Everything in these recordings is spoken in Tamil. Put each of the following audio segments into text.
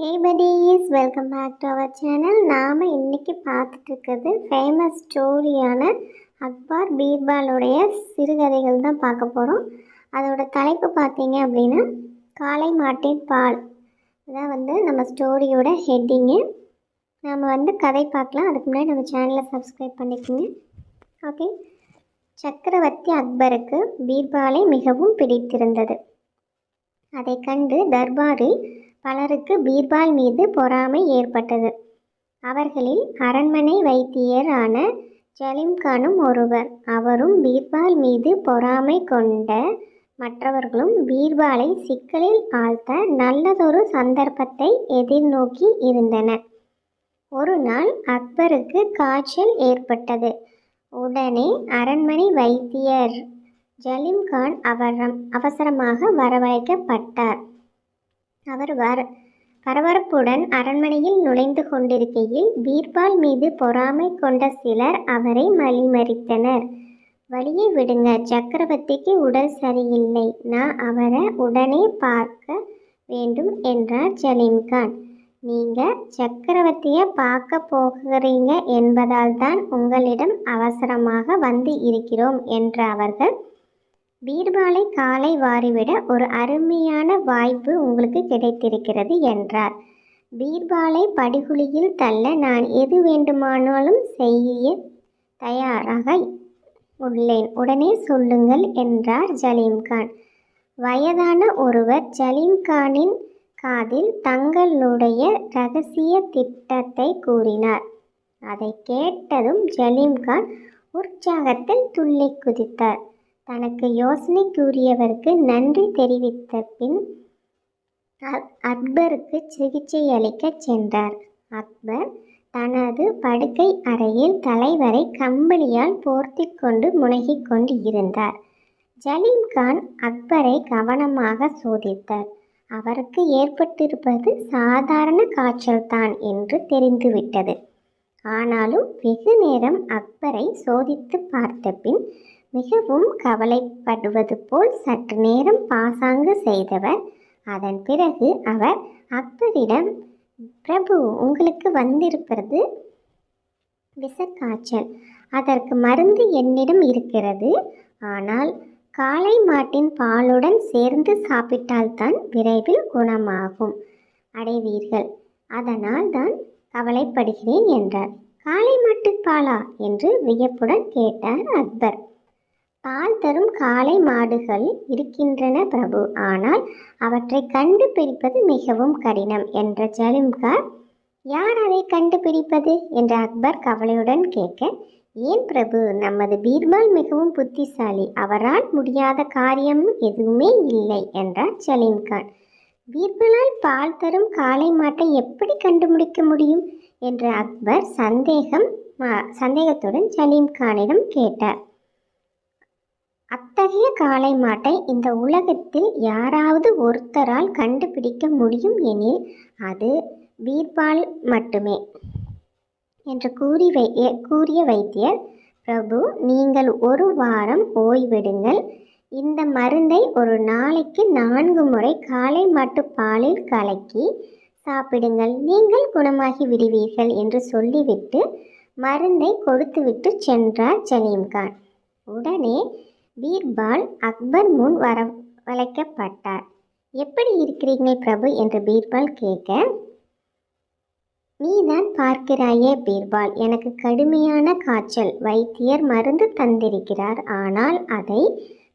Hey is welcome back to our channel நாம் இன்றைக்கி பார்த்துட்ருக்கிறது ஃபேமஸ் ஸ்டோரியான அக்பார் பீர்பாலுடைய சிறுகதைகள் தான் பார்க்க போகிறோம் அதோட தலைப்பு பார்த்தீங்க அப்படின்னா காளை மாட்டின் பால். இதான் வந்து நம்ம ஸ்டோரியோட ஹெட்டிங்கு நாம் வந்து கதை பார்க்கலாம். அதுக்கு முன்னாடி நம்ம சேனலை சப்ஸ்கிரைப் பண்ணிக்கோங்க. ஓகே சக்கரவர்த்தி அக்பருக்கு பீர்பாலை மிகவும் பிடித்திருந்தது. அதை கண்டு தர்பாரில் பலருக்கு பீர்பால் மீது பொறாமை ஏற்பட்டது. அவர்களில் அரண்மனை வைத்தியரான ஜலீம்கானும் ஒருவர். அவரும் பீர்பால் மீது பொறாமை கொண்ட மற்றவர்களும் பீர்பாலை சிக்கலில் ஆழ்த்த நல்லதொரு சந்தர்ப்பத்தை எதிர்நோக்கி இருந்தனர். ஒரு நாள் அக்பருக்கு காய்ச்சல் ஏற்பட்டது. உடனே அரண்மனை வைத்தியர் ஜலீம்கான் அவரம் அவசரமாக வரவழைக்கப்பட்டார். அவர் வர பரபரப்புடன் அரண்மனையில் நுழைந்து கொண்டிருக்கையில் பீர்பால் மீது பொறாமை கொண்ட சிலர் அவரை மலிமறித்தனர். வழியை விடுங்க சக்கரவர்த்திக்கு உடல் சரியில்லை. நான் அவரை உடனே பார்க்க வேண்டும் என்றார் ஜலீம்கான் நீங்க சக்கரவர்த்தியை பார்க்க போகிறீங்க என்பதால் தான் உங்களிடம் அவசரமாக வந்து இருக்கிறோம் என்ற அவர்கள். பீர்பாலை காலை வாரிவிட ஒரு அருமையான வாய்ப்பு உங்களுக்கு கிடைத்திருக்கிறது என்றார். பீர்பாலை படுகுழியில் தள்ள நான் எது வேண்டுமானாலும் செய்ய தயாராக உள்ளேன். உடனே சொல்லுங்கள் என்றார் ஜலீம்கான். வயதான ஒருவர் ஜலீம்கானின் காதில் தங்களுடைய ரகசிய திட்டத்தை கூறினார். அதை கேட்டதும் ஜலீம்கான் உற்சாகத்தில் துள்ளி குதித்தார். தனக்கு யோசனை கூறியவருக்கு நன்றி தெரிவித்த பின் அக்பருக்கு சிகிச்சை அளிக்கச் சென்றார். அக்பர் தனது படுக்கை அறையில் தலைவரை கம்பளியால் போர்த்தி கொண்டு முனகிக் கொண்டு இருந்தார். ஜலீம் கான் அக்பரை கவனமாக சோதித்தார். அவருக்கு ஏற்பட்டிருப்பது சாதாரண காய்ச்சல்தான் என்று தெரிந்துவிட்டது. ஆனாலும் வெகு நேரம் அக்பரை சோதித்து பார்த்த பின் மிகவும் கவலைப்படுவது போல் சற்று நேரம் பாசாங்கு செய்தவர். அதன் பிறகு அவர் அக்பரிடம் பிரபு உங்களுக்கு வந்திருப்பது விஷக்காய்ச்சல் அதற்கு மருந்து என்னிடம் இருக்கிறது. ஆனால் காளை மாட்டின் பாலுடன் சேர்ந்து சாப்பிட்டால்தான் விரைவில் குணமாகும். அடைவீர்கள். அதனால் தான் கவலைப்படுகிறேன் என்றார். காளை மாட்டுப்பாலா என்று வியப்புடன் கேட்டார் அக்பர். பால் தரும் காளை மாடுகள் இருக்கின்றன பிரபு. ஆனால் அவற்றை கண்டுபிடிப்பது மிகவும் கடினம் என்ற ஜலிம்கார் யார் அதை கண்டுபிடிப்பது? என்று அக்பர் கவலையுடன் கேட்க ஏன் பிரபு நமது பீர்பால் மிகவும் புத்திசாலி. அவரால் முடியாத காரியம் எதுவுமே இல்லை என்றார் சலீம்கான் பீர்பலால் பால் தரும் காளை மாட்டை எப்படி கண்டுபிடிக்க முடியும்? என்று அக்பர் சந்தேகம் சந்தேகத்துடன் சலீம்கானிடம் கேட்டார். அத்தகைய காளை மாட்டை இந்த உலகத்தில் யாராவது ஒருத்தரால் கண்டுபிடிக்க முடியும் எனில் அது பீர்பால் மட்டுமே என்று கூறி வை கூறிய வைத்தியர் பிரபு நீங்கள் ஒரு வாரம் ஓய்வெடுங்கள். இந்த மருந்தை ஒரு நாளைக்கு நான்கு முறை காலை மாட்டு பாலில் கலக்கி சாப்பிடுங்கள். நீங்கள் குணமாகி விடுவீர்கள் என்று சொல்லிவிட்டு மருந்தை கொடுத்துவிட்டு சென்றார் சலீம்கான். உடனே பீர்பால் அக்பர் முன் வரவழைக்கப்பட்டார் எப்படி இருக்கிறீர்கள் பிரபு? என்று பீர்பால் கேட்க நீதான் பார்க்கிறாயே பீர்பால் எனக்கு கடுமையான காய்ச்சல். வைத்தியர் மருந்து தந்திருக்கிறார். ஆனால் அதை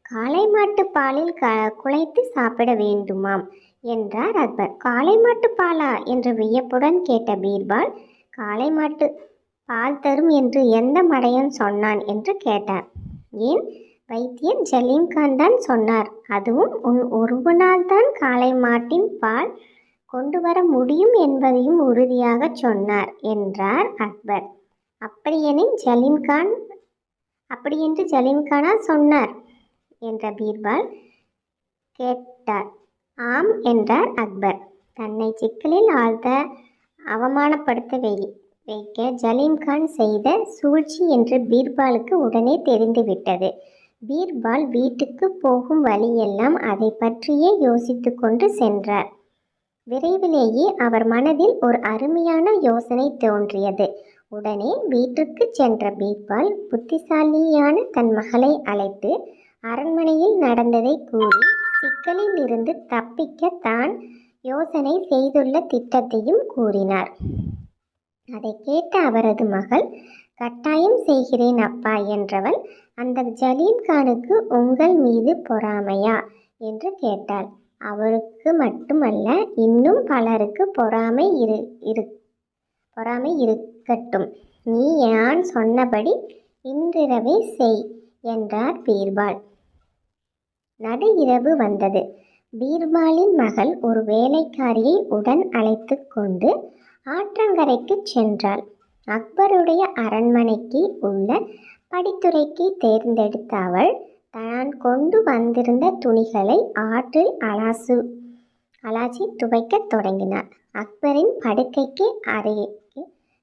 காளை மாட்டு பாலில் க குழைத்து சாப்பிட வேண்டுமாம் என்றார் அக்பர். காளை மாட்டு பாலா? என்று வியப்புடன் கேட்ட பீர்பால் காளை மாட்டு பால் தரும் என்று எந்த மடையன் சொன்னான்? என்று கேட்டார். ஏன்? வைத்தியர் ஜலீம்கான் தான் சொன்னார். அதுவும் உன் ஒரு தான் காளை மாட்டின் பால் கொண்டு வர முடியும் என்பதையும் உறுதியாக சொன்னார் என்றார் அக்பர். அப்படியெனில் ஜலீம்கான் அப்படியென்று ஜலீம்கானா சொன்னார் என்ற பீர்பால் கேட்டார். ஆம் என்றார் அக்பர். தன்னை சிக்கலில் ஆழ்த்த அவமானப்படுத்த வைக்க ஜலீம்கான் செய்த சூழ்ச்சி என்று பீர்பாலுக்கு உடனே தெரிந்துவிட்டது. பீர்பால் வீட்டுக்கு போகும் வழியெல்லாம் அதை பற்றியே யோசித்து கொண்டு சென்றார். விரைவிலேயே அவர் மனதில் ஒரு அருமையான யோசனை தோன்றியது. உடனே வீட்டுக்கு சென்ற பீர்பால் புத்திசாலியான தன் மகளை அழைத்து அரண்மனையில் நடந்ததை கூறி சிக்கலில் இருந்து தப்பிக்க தான் யோசனை செய்துள்ள திட்டத்தையும் கூறினார். அதை கேட்ட அவரது மகள் கட்டாயம் செய்கிறேன் அப்பா என்றவள் அந்த ஜலீம் கானுக்கு உங்கள் மீது பொறாமையா? என்று கேட்டாள். அவருக்கு மட்டுமல்ல இன்னும் பலருக்கு பொறாமை இரு இரு பொறாமை இருக்கட்டும். நீ நான் சொன்னபடி இன்றிரவே செய் என்றார் பீர்பால். நடு இரவு வந்தது. பீர்பாலின் மகள் ஒரு வேலைக்காரியை உடன் அழைத்து கொண்டு ஆற்றங்கரைக்கு சென்றாள். அக்பருடைய அரண்மனைக்கு உள்ள படித்துறைக்கு தேர்ந்தெடுத்த அவள் தான் கொண்டு வந்திருந்த துணிகளை ஆற்றில் அலாசு அலாசி துவைக்கத் தொடங்கினார். அக்பரின் படுக்கைக்கு அருகே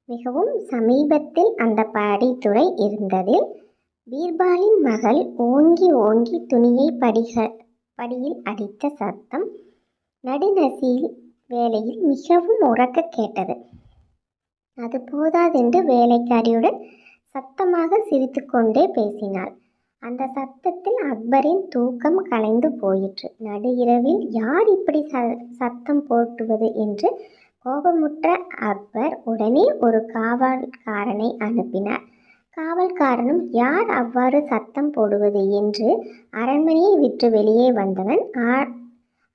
மிகவும் சமீபத்தில் அந்த படித்துறை இருந்ததில் பீர்பாலின் மகள் ஓங்கி ஓங்கி துணியை படிக படியில் அடித்த சத்தம் நடுநசியில் வேலையில் மிகவும் உறக்க கேட்டது. அது போதாதென்று வேலைக்காரியுடன் சத்தமாக சிரித்துக்கொண்டே பேசினாள். அந்த சத்தத்தில் அக்பரின் தூக்கம் கலைந்து போயிற்று. நடு இரவில் யார் இப்படி ச சத்தம் போட்டுவது என்று கோபமுற்ற அக்பர் உடனே ஒரு காவல்காரனை அனுப்பினார். காவல்காரனும் யார் அவ்வாறு சத்தம் போடுவது என்று அரண்மனையை விட்டு வெளியே வந்தவன் ஆ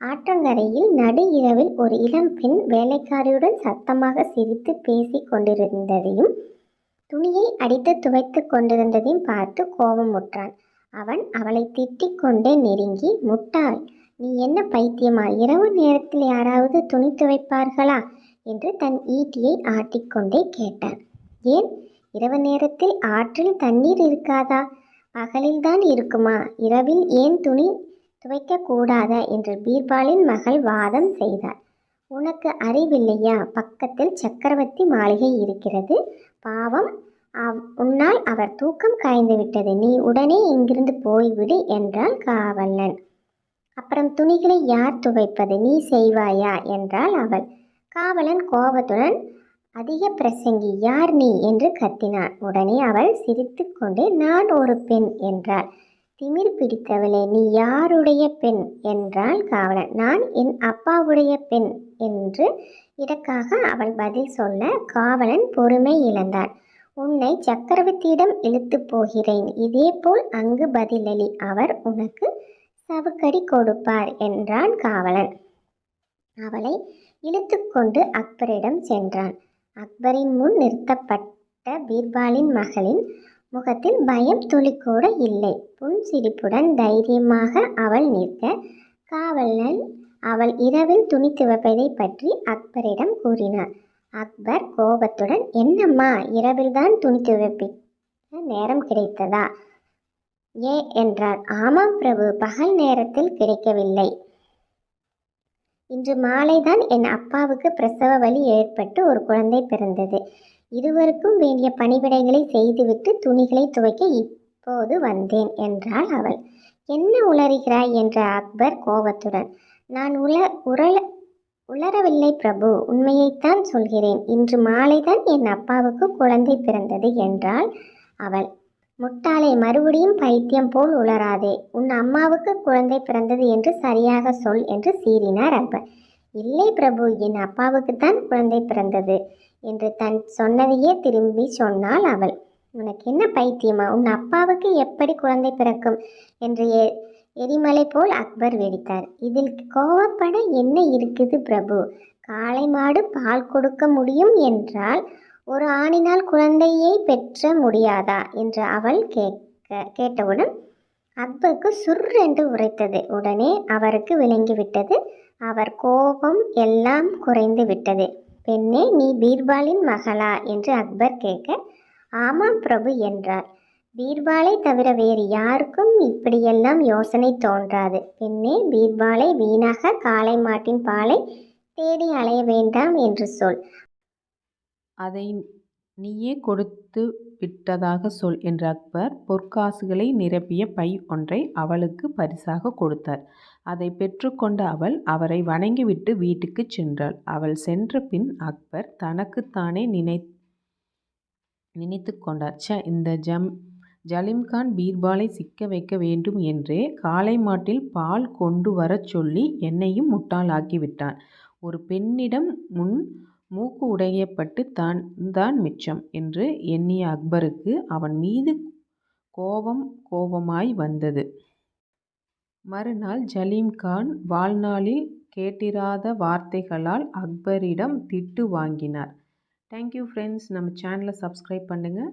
ஆற்றங்கரையில் நடு இரவில் ஒரு இளம் பெண் வேலைக்காரியுடன் சத்தமாக சிரித்து பேசிக் கொண்டிருந்ததையும் துணியை அடித்து துவைத்து கொண்டிருந்ததையும் பார்த்து கோபமுற்றான் அவன் அவளை திட்டிக் கொண்டே நெருங்கி முட்டாள் நீ என்ன பைத்தியமா? இரவு நேரத்தில் யாராவது துணி துவைப்பார்களா? என்று தன் ஈட்டியை ஆட்டிக்கொண்டே கேட்டான். ஏன்? இரவு நேரத்தில் ஆற்றில் தண்ணீர் இருக்காதா? பகலில்தான் இருக்குமா? இரவில் ஏன் துணி துவைக்கக்கூடாதா என்று பீர்பாலின் மகள் வாதம் செய்தார் உனக்கு அறிவில்லையா? பக்கத்தில் சக்கரவர்த்தி மாளிகை இருக்கிறது. பாவம் அவ் உன்னால் அவர் தூக்கம் காய்ந்து விட்டது. நீ உடனே இங்கிருந்து போய்விடு என்றாள் காவலன். அப்புறம் துணிகளை யார் துவைப்பது? நீ செய்வாயா? என்றாள் அவள். காவலன் கோபத்துடன் அதிக பிரசங்கி யார் நீ? என்று கத்தினான். உடனே அவள் சிரித்துக்கொண்டே நான் ஒரு பெண் என்றாள். திமிர் பிடித்தவளே நீ யாருடைய பெண்? என்றாள் காவலன். நான் என் அப்பாவுடைய பெண் என்று இதற்காக அவள் பதில் சொல்ல காவலன் பொறுமை இழந்தான் உன்னை சக்கரவர்த்தியிடம் இழுத்து போகிறேன். இதேபோல் அங்கு பதிலளி அவர் உனக்கு சவுக்கடி கொடுப்பார் என்றான் காவலன். அவளை இழுத்துக்கொண்டு அக்பரிடம் சென்றான். அக்பரின் முன் நிறுத்தப்பட்ட பீர்பாலின் மகளின் முகத்தில் பயம் துளிக்கூட இல்லை. புன்சிரிப்புடன் தைரியமாக அவள் நிற்க காவலன் அவள் இரவில் துணி துவப்பதை பற்றி அக்பரிடம் கூறினார். அக்பர் கோபத்துடன் என்னம்மா இரவில்தான் துணி துவப்பிக்க நேரம் கிடைத்ததா? ஏ என்றார். ஆமாம் பிரபு பகல் நேரத்தில் கிடைக்கவில்லை. இன்று மாலைதான் என் அப்பாவுக்கு பிரசவ வலி ஏற்பட்டு ஒரு குழந்தை பிறந்தது. இருவருக்கும் வேண்டிய பணிவிடைகளை செய்துவிட்டு துணிகளை துவைக்க இப்போது வந்தேன் என்றாள் அவள். என்ன உளறுகிறாய்? என்ற அக்பர் கோபத்துடன். நான் உல உரள உளரவில்லை பிரபு. உண்மையைத்தான் சொல்கிறேன். இன்று மாலைதான் என் அப்பாவுக்கு குழந்தை பிறந்தது என்றாள் அவள். முட்டாளை மறுபடியும் பைத்தியம் போல் உளராதே உன் அம்மாவுக்கு குழந்தை பிறந்தது என்று சரியாக சொல் என்று சீறினார் அக்பர். இல்லை பிரபு என் அப்பாவுக்குத்தான் குழந்தை பிறந்தது என்று தன் சொன்னதையே திரும்பி சொன்னாள் அவள். உனக்கு என்ன பைத்தியமா? உன் அப்பாவுக்கு எப்படி குழந்தை பிறக்கும்? என்று எ எரிமலை போல் அக்பர் வெடித்தார். இதில் கோவப்பட என்ன இருக்குது பிரபு? காளை மாடு பால் கொடுக்க முடியும் என்றால் ஒரு ஆணினால் குழந்தையை பெற்ற முடியாதா? என்று அவள் கேட்க கேட்டவுடன் அக்பருக்கு சுர் உரைத்தது. உடனே அவருக்கு விளங்கிவிட்டது. அவர் கோபம் எல்லாம் குறைந்து விட்டது. பெண்ணே நீ பீர்பாலின் மகளா? என்று அக்பர் கேட்க ஆமாம் பிரபு என்றார். பீர்பாலை தவிர வேறு யாருக்கும் இப்படியெல்லாம் யோசனை தோன்றாது. பின்னே பீர்பாலை வீணாக காளை மாட்டின் பாலை தேடி அலைய வேண்டாம் என்று சொல். அதை நீயே கொடுத்து விட்டதாக சொல் என்று அக்பர் பொற்காசுகளை நிரப்பிய பை ஒன்றை அவளுக்கு பரிசாக கொடுத்தார். அதை பெற்றுக்கொண்ட அவள் அவரை வணங்கிவிட்டு வீட்டுக்குச் சென்றாள். அவள் சென்ற பின் அக்பர் தனக்குத்தானே நினை நினைத்து கொண்டார். ச்ச இந்த ஜம் ஜலீம்கான் பீர்பாலை சிக்க வைக்க வேண்டும் என்றே காளை மாட்டில் பால் கொண்டு வரச் சொல்லி என்னையும் முட்டாளாக்கிவிட்டான். ஒரு பெண்ணிடம் முன் மூக்கு உடையப்பட்டு தான் தான் மிச்சம் என்று எண்ணிய அக்பருக்கு அவன் மீது கோபம் கோபமாய் வந்தது. மறுநாள் ஜலீம்கான் வாழ்நாளில் கேட்டிராத வார்த்தைகளால் அக்பரிடம் திட்டு வாங்கினார். தேங்க் யூ ஃப்ரெண்ட்ஸ் நம்ம சேனலை சப்ஸ்கிரைப் பண்ணுங்கள்